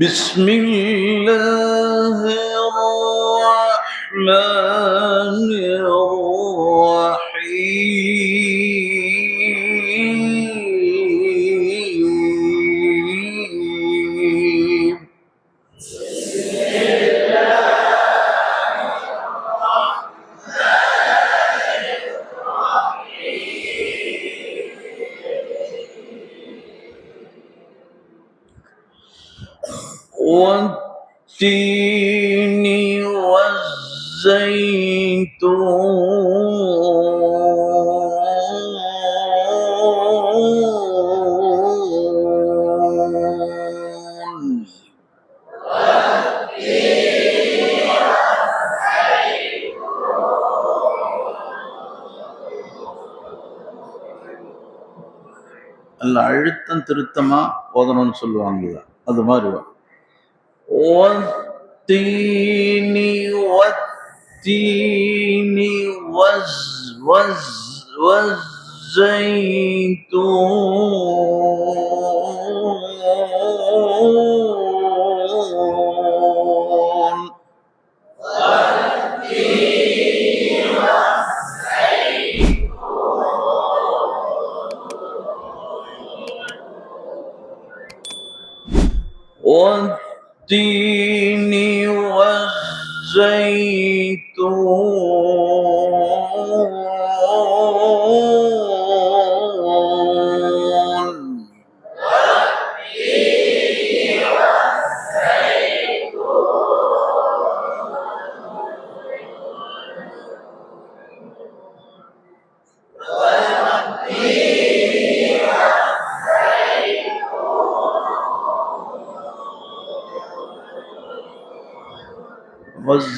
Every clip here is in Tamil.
بسم الله والتين والزيتون அல்ல அழுத்தம் திருத்தமா ஓதணும்னு சொல்லுவாங்கல்ல அது மாதிரி வரும். والتين والتين وز وز والزيتون the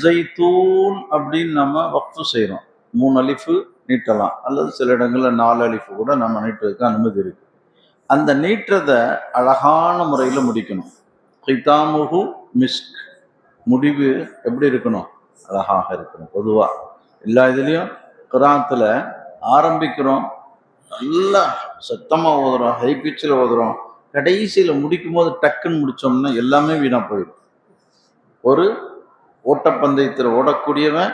ஜெய்தூன் அப்படின்னு நம்ம வக்ஃபு செய்கிறோம் மூணு அலிஃபு நீட்டலாம். அல்லது சில இடங்களில் நாலு அலிஃபு கூட நம்ம நீட்டுறதுக்கு அனுமதி இருக்கு. அந்த நீட்டுறதை அழகான முறையில் முடிக்கணும். ஹிதாமுகு மிஸ்க். முடிவு எப்படி இருக்கணும்? அழகாக இருக்கணும் பொதுவாக எல்லா இதுலேயும் கிராத்தில் ஆரம்பிக்கிறோம். நல்லா சத்தமாக ஓதுறோம் ஹை பிச்சில் ஓதுறோம். கடைசியில் முடிக்கும் போது டக்குன்னு முடித்தோம்னா எல்லாமே வீணாக போயிடும். ஒரு ஓட்டப்பந்தயத்தில் ஓடக்கூடியவன்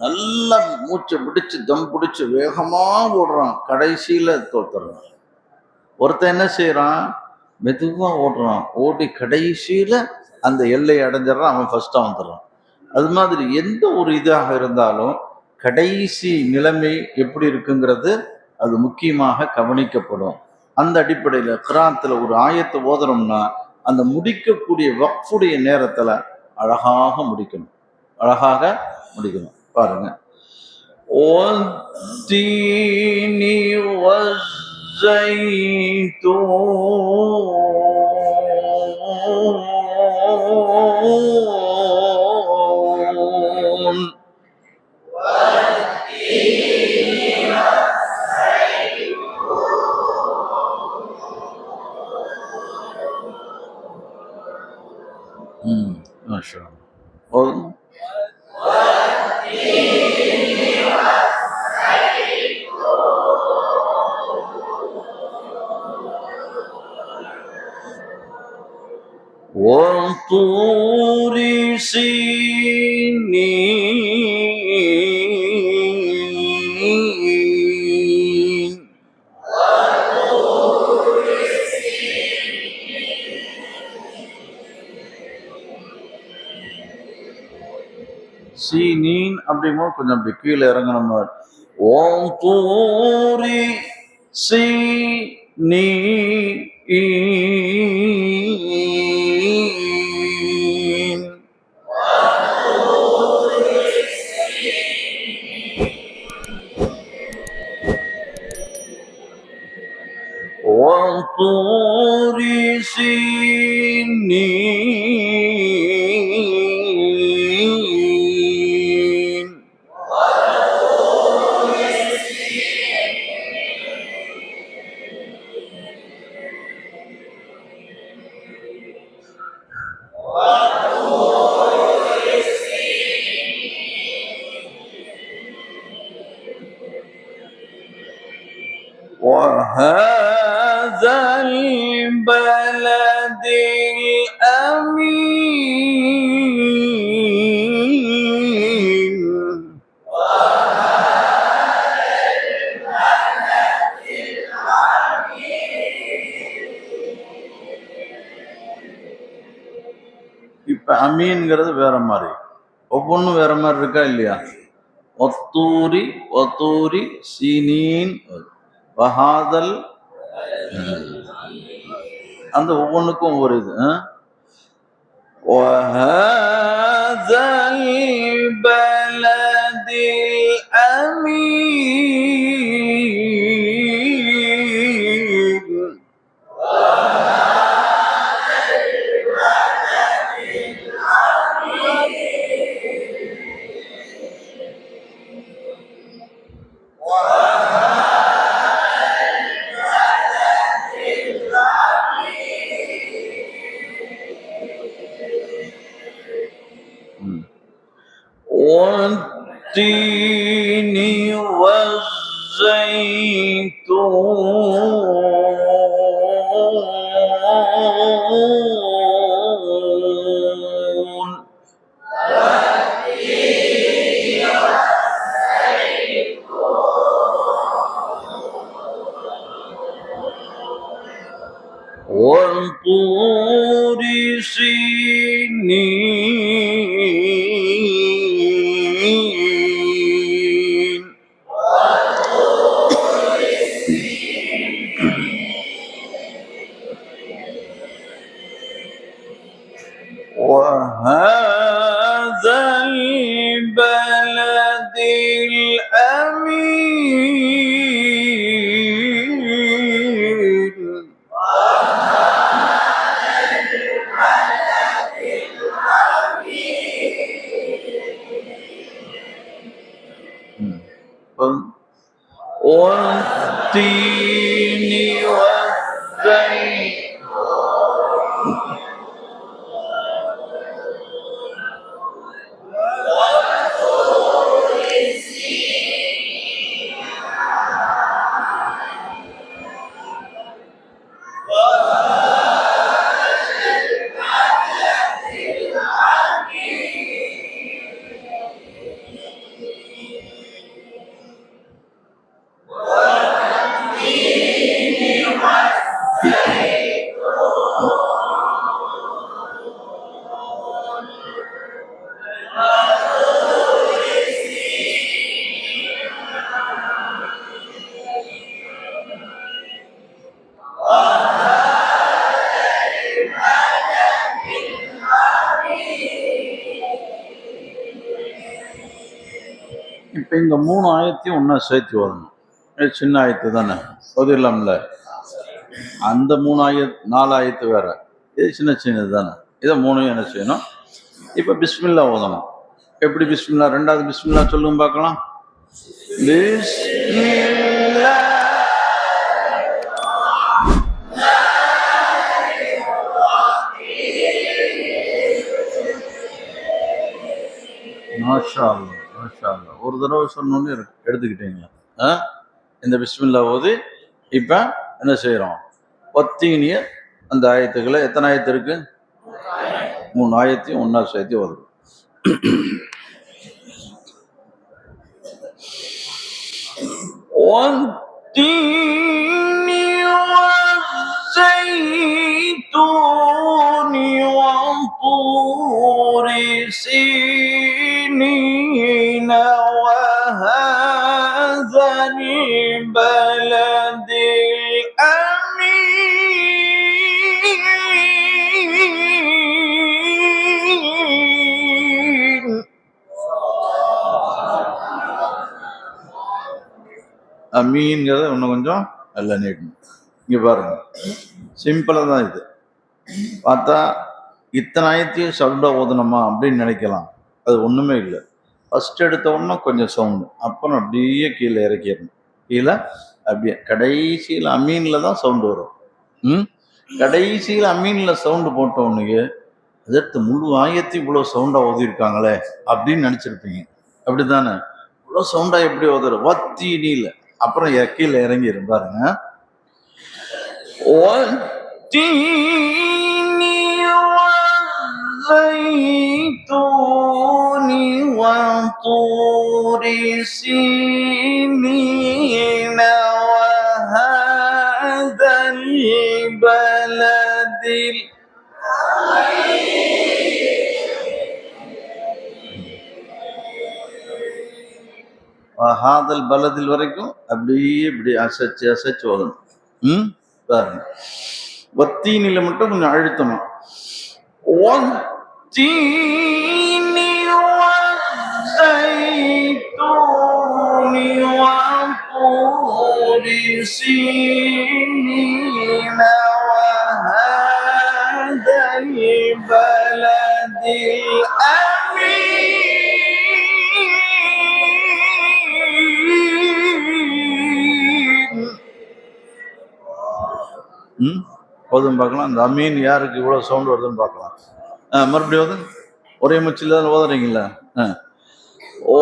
நல்லா மூச்சை பிடிச்சி தம் பிடிச்சி வேகமாக ஓடுறான். கடைசியில் தோத்துறான் ஒருத்தன் என்ன செய்கிறான் மெதுவாக ஓடுறான். ஓடி கடைசியில் அந்த எல்லையை அடைஞ்சிடறான். அவன் ஃபஸ்ட்டாக வந்துடுறான். அது மாதிரி எந்த ஒரு இதாக இருந்தாலும் கடைசி நிலைமை எப்படி இருக்குங்கிறது அது முக்கியமாக கவனிக்கப்படும். அந்த அடிப்படையில் கிராத்தில் ஒரு ஆயத்தை ஓதுறோம்னா அந்த முடிக்கக்கூடிய வக்ஃபுடைய நேரத்தில் அழகாக முடிக்கணும் அழகாக முடிக்கணும் பாருங்க والتين والزيتون சீனீன் அப்படிங்கும்போது கொஞ்சம் அப்படி கீழே இறங்கணும். ஓம் தூரி சி நீ இப்ப அமீன்ங்கிறது வேற மாதிரி ஒவ்வொன்றும் வேற மாதிரி இருக்கா இல்லையா ஒத்தூரி ஒத்தூரி சீனீன் வஹாதல் அந்த ஒவ்வொன்றுக்கும் ஒரு இது ஆ? وهذا البلد الأمين والتين Bye. மூணு ஆயத்தையும் ஒன்றா சேர்த்து வரணும். இது சின்ன ஆயத்து தானே? சொல்லிடலாம்ல. அந்த மூணு ஆய நாலு ஆயத்து வேற. இது சின்ன சின்னது தானே? இதை மூணையும் என்ன செய்யணும்? இப்போ பிஸ்மில்லா ஓதணும். எப்படி பிஸ்மில்லா? ரெண்டாவது பிஸ்மில்லா சொல்லுங்க பார்க்கலாம். பிஸ்மில்லா. மாஷா ஒரு தடவை சொன்னோன்னு எடுத்துக்கிட்டீங்க ஆ இந்த பிஸ்மில்லா ஓதி இப்போ என்ன செய்கிறோம் ஒத்தீனிய அந்த ஆயத்துக்களை எத்தனை ஆயத்து இருக்கு மூணு ஆயத்தையும் ஒன்றா சேர்த்து ஓதுறோம் والتين والزيتون وطور سينين وهذا البلد الأمين அமீன்கிறத இன்னும் கொஞ்சம் நல்லா நீட்டணும் இங்கே பாருங்க சிம்பிளாக தான் இது பார்த்தா இத்தனை ஆயத்தையும் சவுண்டாக ஓதணுமா அப்படின்னு நினைக்கலாம் அது ஒன்றுமே இல்லை. ஃபஸ்ட் எடுத்தோடனே கொஞ்சம் சவுண்டு அப்புறம் அப்படியே கீழே இறக்கிடணும். கீழே அப்படியே கடைசியில் அமீனில் தான் சவுண்டு வரும். ம்? கடைசியில் அமீனில் சவுண்டு போட்டவனுக்கு எதிர்த்து முழு ஆயத்தி இவ்வளோ சவுண்டாக ஓதிருக்காங்களே அப்படின்னு நினச்சிருப்பீங்க. அப்படி தானே இவ்வளோ சவுண்டாக எப்படி ஓதுற? வத்தி நீல அப்புறம் கீழே இறங்கிடும் பாருங்க. ஒத்தி والزيتون وطور سينين وهذا البلد ال- ஹாதல் பலதில் வரைக்கும் அப்படியே இப்படி அசைச்சு அசைச்சு ஓதணும் ம் பாருங்க ஒத்தீனில மட்டும் கொஞ்சம் அழுத்தணும் والتين والزيتون وطور سينين وهذا البلد الأمين ம் போதும் பார்க்கலாம் அந்த அமீன் யாருக்கு இவ்வளோ சவுண்ட் வருதுன்னு பார்க்கலாம் ஆ மறுபடியும் வந்து ஒரே முச்சில் தான் ஓதுறீங்களா ஆ. ஓ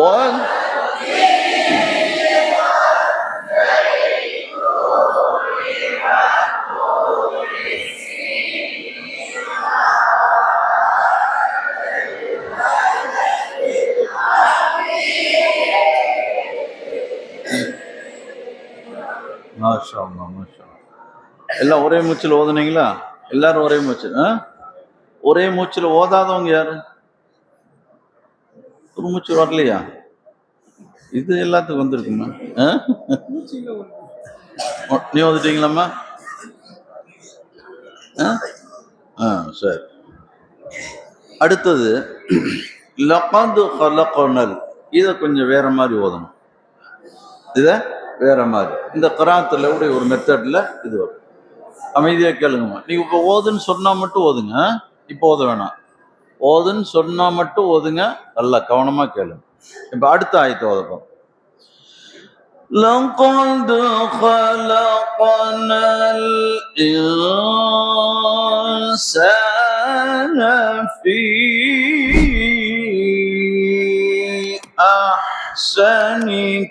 மாஷா மாஷா எல்லாம் ஒரே மூச்சில் ஓதுனீங்களா? எல்லாரும் ஒரே மூச்சு ஆ? ஒரே மூச்சில் ஓதாதவங்க யாரு? ஒரு மூச்சு வரலையா? இது எல்லாத்துக்கும் வந்துருக்குமா? ஆ? ஓ, நீ வந்துட்டீங்களாம்மா? ஆ? ஆ சரி. அடுத்தது லகாந்து ஹலகனல். இதை கொஞ்சம் வேற மாதிரி ஓதணும். இதை வேற மாதிரி. இந்த கராத்தில் கூட ஒரு மெத்தடில் இது வரும். அமைதியாக கேளுங்கம்மா. நீங்கள் இப்போ ஓதுன்னு சொன்னால் மட்டும் ஓதுங்க இப்போ ஓத வேணாம் ஓதுன்னு சொன்னா மட்டும் ஓதுங்க நல்லா கவனமா கேளுங்க இப்போ அடுத்த ஆயத்தை ஓதப்போம் لقد خلقنا الإنسان في أحسن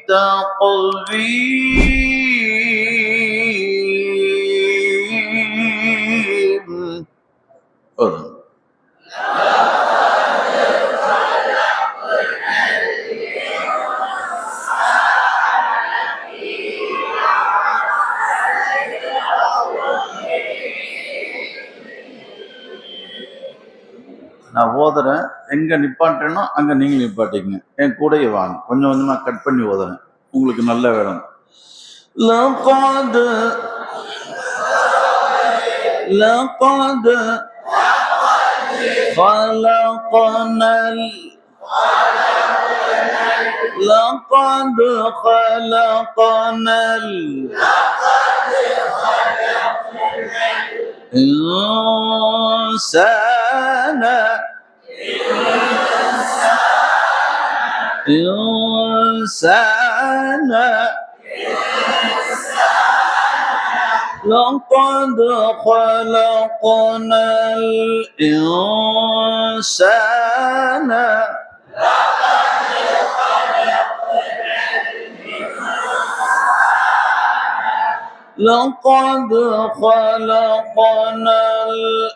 تقويم எங்க நிப்பாட்டேனோ அங்க நீங்க நிப்பாட்டிக்கங்க என் கூடயே வாங்க கொஞ்சம் கொஞ்சமா கட் பண்ணி ஓதுறேன் உங்களுக்கு நல்ல வேணும் لقد لقد خلقنا ال- لقد خلقنا ال- إنسان لقد خلقنا الإنسان. لقد خلقنا الإنسان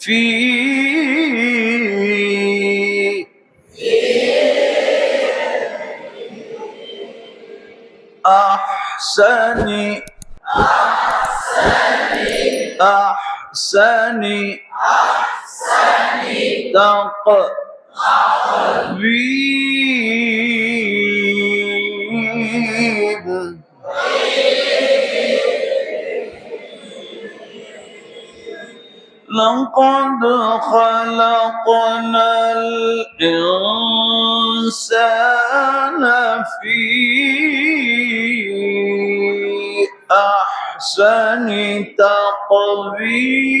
في أحسن أحسن تقويم لقد خلقنا الإنسان في أحسن تقويم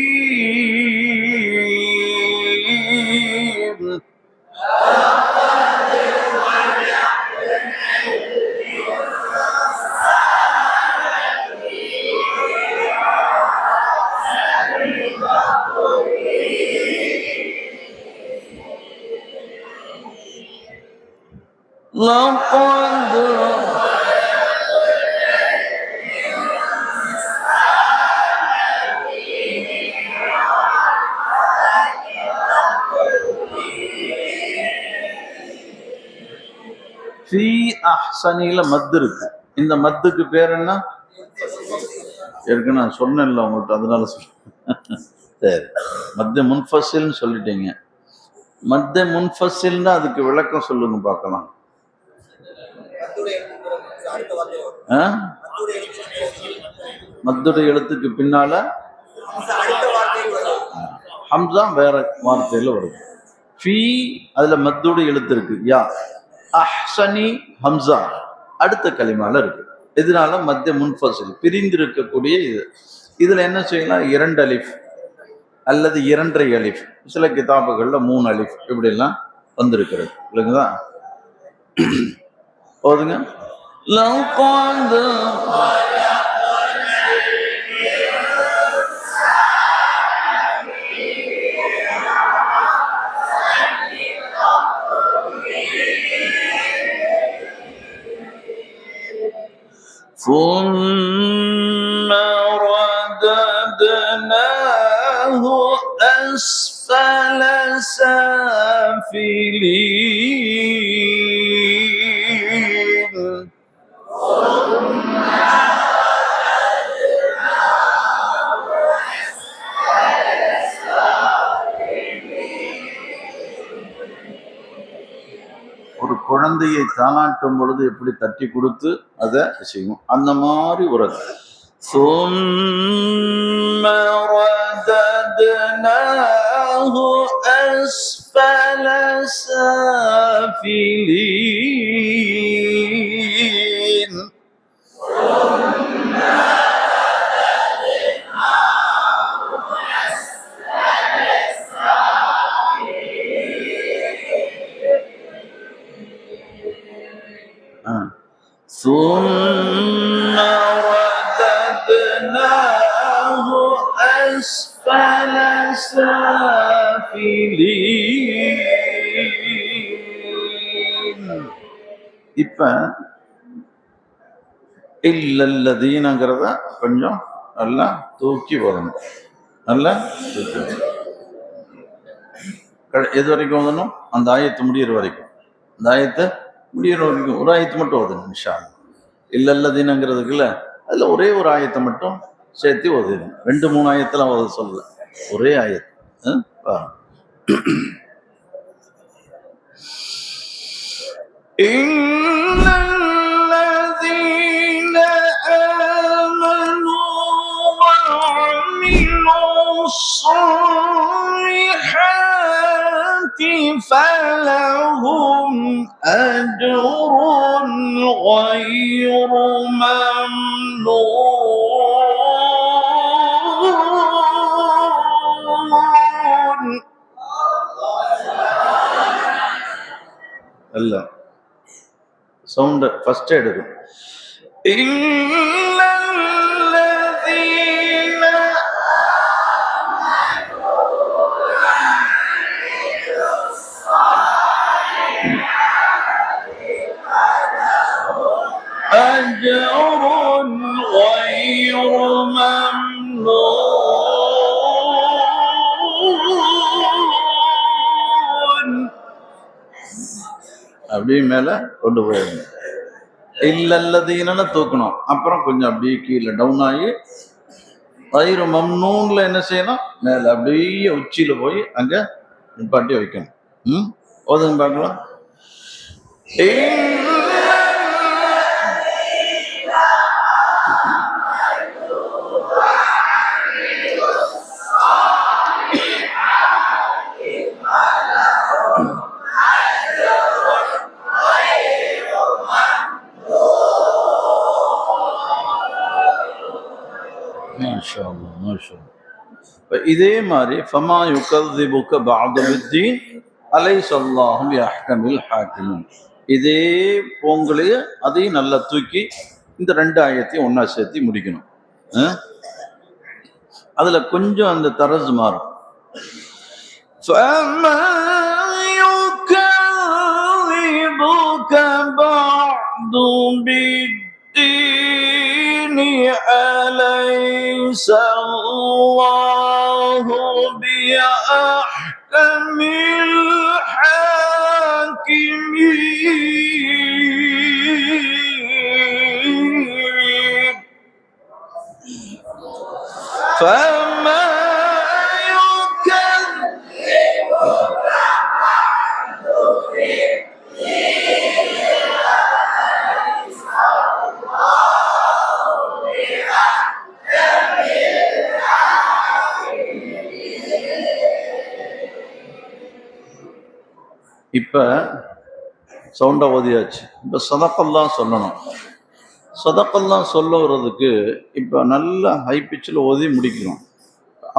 لقد ஃபீ அஹ்சனில மத்து இருக்கு இந்த மத்துக்கு பேர் என்ன ஏற்கனவே நான் சொன்னேன்ல உங்கள்கிட்ட அதனால சொல்ல சரி மத்திய முன்ஃபசில்னு சொல்லிட்டீங்க மத்திய முன்ஃபசில்னா அதுக்கு விளக்கம் சொல்லுங்க பார்க்கலாம் ஆ? மத்துடைய எழுத்துக்கு பின்னால ஹம்சா வேற வார்த்தையில வருது ஃபீ அதுல மத்துடைய எழுத்து இருக்கு. யா. அஹ்சனி ஹம்சா. அடுத்த களிமால இருக்கு. இதனால மத்திய முன்ஃபசில் பிரிந்து இருக்கக்கூடிய இது. இதுல என்ன செய்யலாம்? இரண்டு அலிஃப் அல்லது இரண்டரை அலிஃப். சில கிதாபுகள்ல மூணு அலிஃப் இப்படி எல்லாம் வந்திருக்கிறது. இல்லைங்களா போதுங்க لقد خلقنا الإنسان في أحسن ثم رددناه أسفل سافلين. குழந்தையை தாளாட்டும் பொழுது எப்படி தட்டி கொடுத்து அதை செய்யும் அந்த மாதிரி உறவு ثم رددناه أسفل سافلين ثم رددناه أسفل سافلين இப்ப இல்லல்லதீனங்கிறத கொஞ்சம் நல்லா தூக்கி வரணும் நல்லா தூக்கி வரணும். க- எது வரைக்கும் ஓதணும் அந்த ஆயத்து முடியிற வரைக்கும் அந்த ஆயத்தை முடியிற வரைக்கும் ஒரு ஆயத்து மட்டும் ஓதணும் நிஷா இல்லல்லதீனங்கிறதுக்குல்ல அதுல ஒரே ஒரு ஆயத்தை மட்டும் சேர்த்து ஓதிடும் ரெண்டு மூணு ஆயத்தெல்லாம் ஓத சொல்லல ஒரே ஆயத்து ஆ? பாருங்க. إن الذين آمنوا وعملوا الصالحات فلهم أجر غير ممنون அல்ல சவுண்ட் ஃபர்ஸ்ட் எடுக்கும் إلا أجر غير ممنون அப்படியே மேல கொண்டு போயிடணும் இல்லல்லதீனன்னு தூக்கணும் அப்புறம் கொஞ்சம் அப்படியே கீழே டவுன் ஆகி வயிறு மம்னூன்ல என்ன செய்யணும் மேல அப்படியே உச்சியில போய் அங்க நிப்பாட்டி வைக்கணும் ம் ஓதுங்க பார்க்கலாம் இதே மாதிரி ஃபமா யுகதிபுக்க பாதுவித்தீன் அலை சொல்லாஹும் யஹ்கமில் ஹாக்கிமும் இதே போங்களையே அதையும் நல்லா தூக்கி இந்த ரெண்டு ஆயத்தையும் ஒண்ணா சேர்த்து முடிக்கணும் ஆ? அதுல கொஞ்சம் அந்த தரசு மாறும் فَمَا يُكَذِّبُكَ بَعْدُ بِالدِّينِ أَلَيْسَ اللَّهُ بِأَحْكَمِ الْحَاكِمِينَ. இப்போ சவுண்டாக ஓதியாச்சு. இப்போ சதக்கெல்லாம் சொல்லணும். சதக்கெல்லாம் சொல்ல வர்றதுக்கு இப்போ நல்ல ஹை பிச்சில் ஓதி முடிக்கணும்.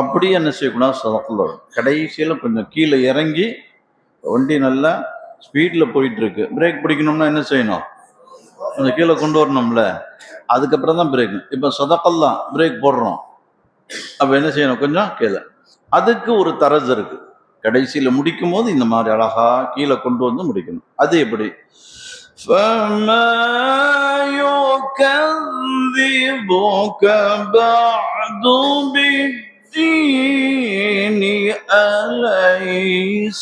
அப்படியே என்ன செய்யக்கூடாது? சதக்கல்ல கடைசியில் கொஞ்சம் கீழே இறங்கி வண்டி நல்லா ஸ்பீடில் போயிட்டுருக்கு. பிரேக் பிடிக்கணும்னா என்ன செய்யணும்? கொஞ்சம் கீழே கொண்டு வரணும்ல. அதுக்கப்புறம் தான் பிரேக் இப்போ சொதக்கல்லாம் பிரேக் போடுறோம். அப்போ என்ன செய்யணும்? கொஞ்சம் கீழே. அதுக்கு ஒரு தரஸ் இருக்குது கடைசியில் முடிக்கும் போது இந்த மாதிரி அழகா கீழே கொண்டு வந்து முடிக்கணும். அது எப்படி? அலைசல்லாஹு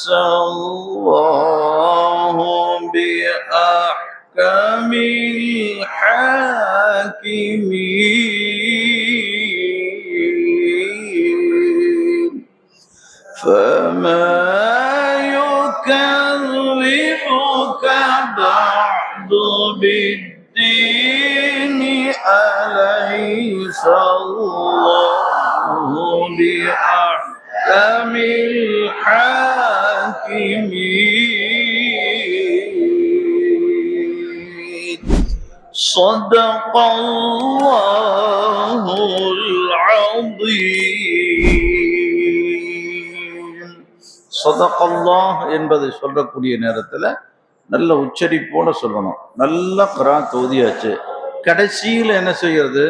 صدق الله العظيم صدق الله என்பதை சொல்லக்கூடிய நேரத்துல நல்ல உச்சரிப்போட சொல்லணும் நல்ல கரா தோதியாச்சு கடைசியில் என்ன செய்யறது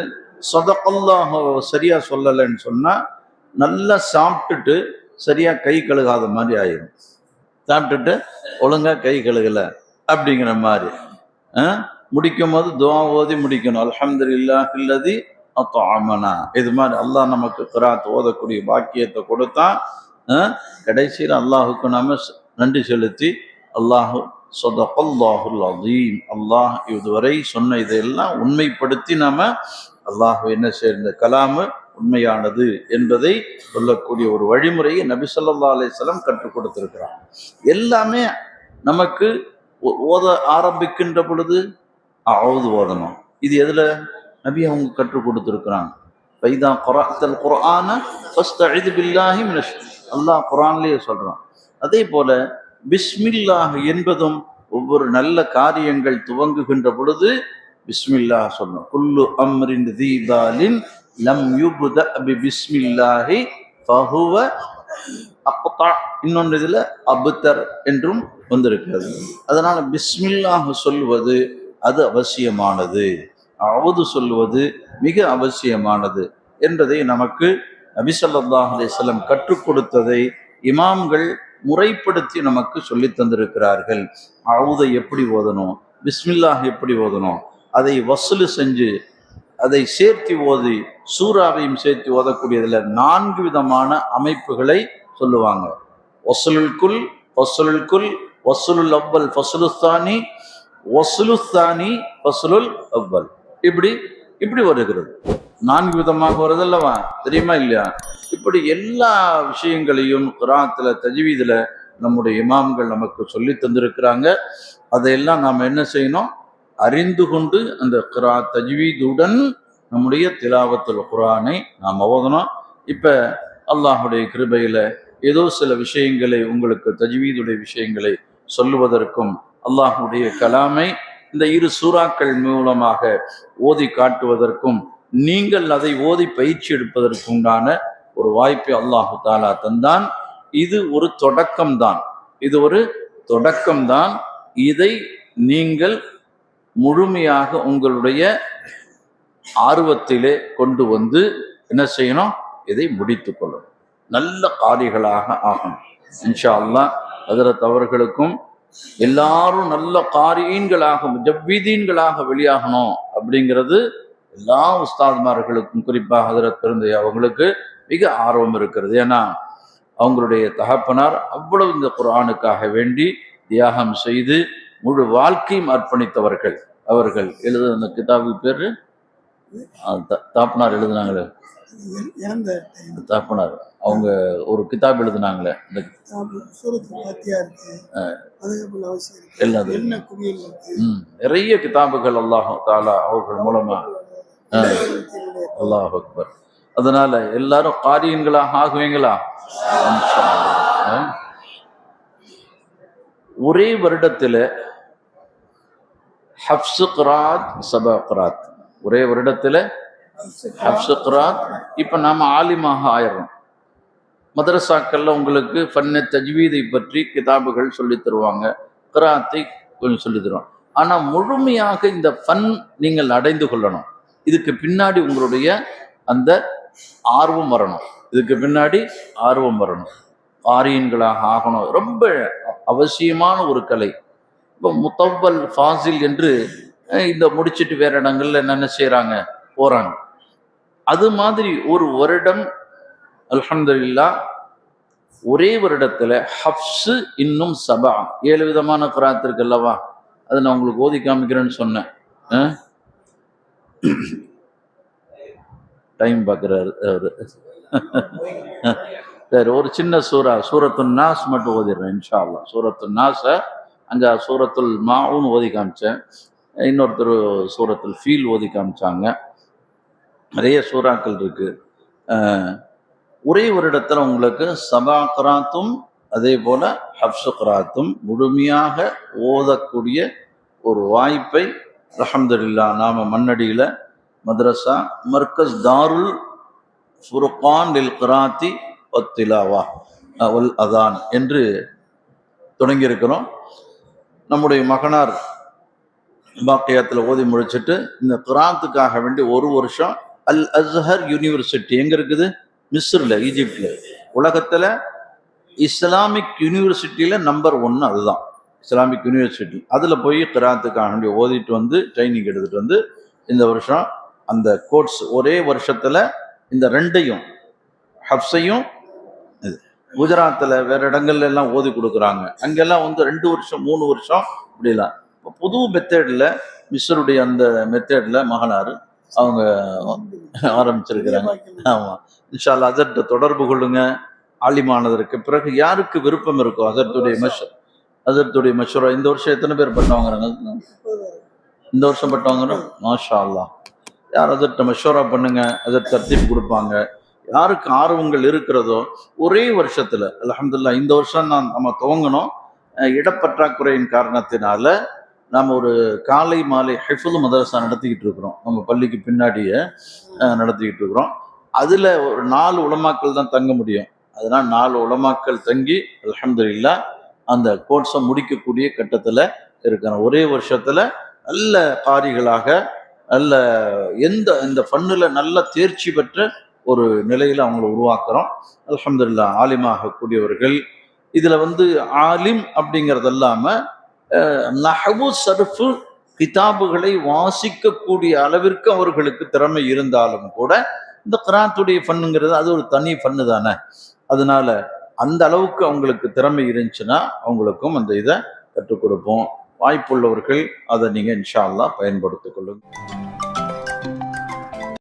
சொதக்கல்லாஹ் சரியா சொல்லலைன்னு சொன்னா நல்லா சாப்பிட்டுட்டு சரியா கை கழுகாத மாதிரி ஆயிரும் சாப்பிட்டுட்டு ஒழுங்கா கை கழுகல அப்படிங்கிற மாதிரி ஆ? முடிக்கும் போது துவா ஓதி முடிக்கணும். அலமது இல்லாஹில்லதி அப்போ ஆமனா இது மாதிரி அல்லாஹ் நமக்கு கிராத் ஓதக்கூடிய பாக்கியத்தை கொடுத்தான் கடைசியில் அல்லாஹுக்கு நாம நன்றி செலுத்தி அல்லாஹு சொதகல்லாஹுல் அதீம் அல்லாஹ் இதுவரை சொன்ன இதையெல்லாம் உண்மைப்படுத்தி நாம அல்லாஹ் என்ன சேர்ந்த கலாமு உண்மையானது என்பதை சொல்லக்கூடிய ஒரு வழிமுறையை நபி சொல்லா அலிஸ்லாம் கற்றுக் கொடுத்திருக்கிறார். எல்லாமே நமக்கு ஓ- ஓத ஆரம்பிக்கின்ற பொழுது அவுது ஓதணும் இது எதில்? நபி அவங்க கற்றுக் கொடுத்துருக்குறாங்க. பைதா குராத்தல் ஃபஸ்ட் அழுது பில்லாஹி மினஷ். அல்லாஹ் குரான்லேயே சொல்கிறான் அதே போல் பிஸ்மில்லாஹ் என்பதும் ஒவ்வொரு நல்ல காரியங்கள் துவங்குகின்ற பொழுது பிஸ்மில்லாஹ் சொல்லணும். குல்லு அம்ரின் தீபாலின் லம் யுபுத அபி பிஸ்மில்லாஹி ஃபஹுவ அக்தா. இன்னொன்று இதில் அபுத்தர் என்றும் வந்திருக்கிறது. அதனால் பிஸ்மில்லாஹ் சொல்வது அது அவசியமானது. அவது சொல்வது மிக அவசியமானது என்பதை நமக்கு நபிசல்லாஹ் அலிசல்லம் கற்றுக் கொடுத்ததை இமாம்கள் முறைப்படுத்தி நமக்கு சொல்லித் தந்திருக்கிறார்கள். அவுதை எப்படி ஓதணும்? பிஸ்மில்லாஹ் எப்படி ஓதணும்? அதை வசூல் செஞ்சு அதை சேர்த்து ஓதி சூறாவையும் சேர்த்து ஓதக்கூடியதில் நான்கு விதமான அமைப்புகளை சொல்லுவாங்க. வசூலுக்குள் வசூலுக்குள் வசூலுல் அவ்வல் ஃபசலுஸ்தானி ஒசுலுஸ்தானி ஒசுலுல் அவ்வல். இப்படி இப்படி வருகிறது. நான்கு விதமாக வருதல்லவா? தெரியுமா இல்லையா? இப்படி எல்லா விஷயங்களையும் குராத்தில் தஜ்வீதில் நம்முடைய இமாம்கள் நமக்கு சொல்லி தந்திருக்கிறாங்க. அதையெல்லாம் நாம் என்ன செய்யணும்? அறிந்து கொண்டு அந்த குரா தஜ்வீதுடன் நம்முடைய திலாவத்தில் குரானை நாம் ஓதணும். இப்போ அல்லாஹுடைய கிருபையில் ஏதோ சில விஷயங்களை உங்களுக்கு தஜ்வீதுடைய விஷயங்களை சொல்லுவதற்கும் அல்லாஹுடைய கலாமை இந்த இரு சூறாக்கள் மூலமாக ஓதி காட்டுவதற்கும் நீங்கள் அதை ஓதி பயிற்சி எடுப்பதற்குண்டான ஒரு வாய்ப்பை அல்லாஹு தாலா தந்தான். இது ஒரு தொடக்கம்தான் இது ஒரு தொடக்கம்தான் இதை நீங்கள் முழுமையாக உங்களுடைய ஆர்வத்திலே கொண்டு வந்து என்ன செய்யணும்? இதை முடித்து கொள்ளணும். நல்ல காரிகளாக ஆகணும். இன்ஷா அல்லாஹ் அதில் அவர்களுக்கும் எல்லாரும் நல்ல காரியங்களாக முஜவ்வீதீன்களாக வெளியாகணும் அப்படிங்கிறது எல்லா உஸ்தாத்மார்களுக்கும் குறிப்பாக ஹதரத் பெருந்தை அவங்களுக்கு மிக ஆர்வம் இருக்கிறது. ஏன்னா அவங்களுடைய தகப்பனார் அவ்வளவு இந்த குரானுக்காக வேண்டி தியாகம் செய்து முழு வாழ்க்கையும் அர்ப்பணித்தவர்கள். அவர்கள் எழுத அந்த கிதாபு பேர்? த- தாப்பனார் எழுதுனாங்களே. இறந்த டைம் தாப்பனார் அவங்க ஒரு கிதாப் எழுதுனாங்களே. இந்த சூரத்து பாத்தியா இருக்கு. அதுக்கப்புறம் அவசியம் இருக்கு. எல்லாம் அது. என்ன குவியல் நிறைய கிதாபுகள் அல்லாஹ் தாலா அவர்கள் மூலமா அல்லாஹ் அக்பர். அதனால எல்லாரும் காரியங்களாக ஆகுவீங்களா? ஒரே வருடத்துல ஹப்சு கிராத் சபா கிராத். ஒரே வருடத்துல ஹப்சு கிராத் இப்போ நாம் ஆலிமாக ஆயிடுறோம். மதரசாக்கள்ல உங்களுக்கு ஃபன்ன தஜ்வீதை பற்றி கிதாபுகள் சொல்லித் தருவாங்க. கிராத்தை கொஞ்சம் சொல்லித் தருவாங்க ஆனால் முழுமையாக இந்த ஃபன் நீங்கள் அடைந்து கொள்ளணும். இதுக்கு பின்னாடி உங்களுடைய அந்த ஆர்வம் வரணும். இதுக்கு பின்னாடி ஆர்வம் வரணும். ஆரியன்களாக ஆகணும். ரொம்ப அவசியமான ஒரு கலை. இப்போ முத்தவ்வல் ஃபாசில் என்று இந்த முடிச்சிட்டு வேற இடங்கள்ல என்னென்ன செய்கிறாங்க போறாங்க. அது மாதிரி ஒரு வருடம் அல்ஹம்துலில்லாஹ் ஒரே வருடத்துல ஹப்ஸு இன்னும் சபா. ஏழு விதமான குராத் இருக்கு அல்லவா அதை நான் உங்களுக்கு ஓதி காமிக்கிறேன்னு சொன்னேன். டைம் பார்க்குறாரு அவர். சரி ஒரு சின்ன சூறா சூரத்து நாஸ் மட்டும் ஓதிடுறேன் இன்ஷா அல்லாஹ் சூரத்து நாஸை அங்கே சூரத்துல் மாவுன்னு ஓதி காமிச்சேன். இன்னொருத்தர் சூரத்துல் ஃபீல் ஓதி காமிச்சாங்க. நிறைய சூறாக்கள் இருக்குது ஒரே ஒரு இடத்துல உங்களுக்கு சபா கிராத்தும் அதே போல் ஹப்சு கிராத்தும் முழுமையாக ஓதக்கூடிய ஒரு வாய்ப்பை ரஹம்துல்லா நாம் மண்ணடியில் மதரசா மர்கஸ் தாருல் ஃபுர்கான் லில் கிராத்தி ஒத்திலாவா ஒல் அதான் என்று தொடங்கியிருக்கிறோம். நம்முடைய மகனார் பாக்கியத்தில் ஓதி முடிச்சுட்டு இந்த கிராத்துக்காக வேண்டி ஒரு வருஷம் அல் அஸ்ஹர் யூனிவர்சிட்டி எங்க இருக்குது? மிஸ்ரில் ஈஜிப்டில். உலகத்தில் இஸ்லாமிக் யூனிவர்சிட்டியில் நம்பர் ஒன்று அதுதான். Islamic university. அதில் போய் கிராத்துக்கான ஓதிட்டு வந்து ட்ரைனிங் எடுத்துகிட்டு வந்து இந்த வருஷம் அந்த கோர்ஸ் ஒரே வருஷத்தில் இந்த ரெண்டையும் ஹப்ஸையும் இது குஜராத்தில் வேறு இடங்கள்ல எல்லாம் ஓதி கொடுக்குறாங்க. அங்கெல்லாம் வந்து ரெண்டு வருஷம் மூணு வருஷம் இப்படிலாம். இப்போ புது மெத்தேடில் மிஸ்ருடைய அந்த மெத்தேடில் மகனார் அவங்க ஆரம்பிச்சிருக்கிறாங்க. ஆமா. இன்ஷால்லா அதர்ட்ட தொடர்பு கொள்ளுங்க. ஆலிமானதற்கு. பிறகு யாருக்கு விருப்பம் இருக்கோ அதர்த்துடைய மஷ் அதர்த்துடைய மஷூரா. இந்த வருஷம் எத்தனை பேர் பட்டம் வாங்குறாங்க இந்த வருஷம் பட்டம் வாங்குறோம் மாஷா அல்லாஹ் யார் அதர்ட்ட மஷூரா பண்ணுங்க அதர் தர்த்தீப் கொடுப்பாங்க. யாருக்கு ஆர்வங்கள் இருக்கிறதோ ஒரே வருஷத்துல அல்ஹம்துலில்லாஹ் இந்த வருஷம் நான் நம்ம துவங்கணும். இடப்பற்றாக்குறையின் காரணத்தினால நாம் ஒரு காலை மாலை ஹெஃபுல் மதரசா நடத்திக்கிட்டு இருக்கிறோம். நம்ம பள்ளிக்கு பின்னாடியே நடத்திக்கிட்டு இருக்கிறோம். அதில் ஒரு நாலு உலமாக்கள் தான் தங்க முடியும். அதனால் நாலு உலமாக்கள் தங்கி அலமதுல்லா அந்த கோர்ஸை முடிக்கக்கூடிய கட்டத்தில் இருக்கிறோம் ஒரே வருஷத்தில் நல்ல காரிகளாக நல்ல எந்த இந்த ஃபன்னில் நல்ல தேர்ச்சி பெற்ற ஒரு நிலையில் அவங்கள உருவாக்குறோம். அலமதுல்லா ஆலிமாக கூடியவர்கள் இதில் வந்து ஆலிம் அப்படிங்கிறது நஹவு சருஃபு கிதாபுகளை வாசிக்கக்கூடிய அளவிற்கு அவர்களுக்கு திறமை இருந்தாலும் கூட இந்த கிராத்துடைய ஃபன்னுங்கிறது அது ஒரு தனி ஃபன்னு தானே. அதனால அந்த அளவுக்கு அவங்களுக்கு திறமை இருந்துச்சுன்னா அவங்களுக்கும் அந்த இதை கற்றுக் கொடுப்போம். வாய்ப்புள்ளவர்கள் அதை நீங்கள் இன்ஷா அல்லாஹ் பயன்படுத்திக் கொள்ளுங்கள்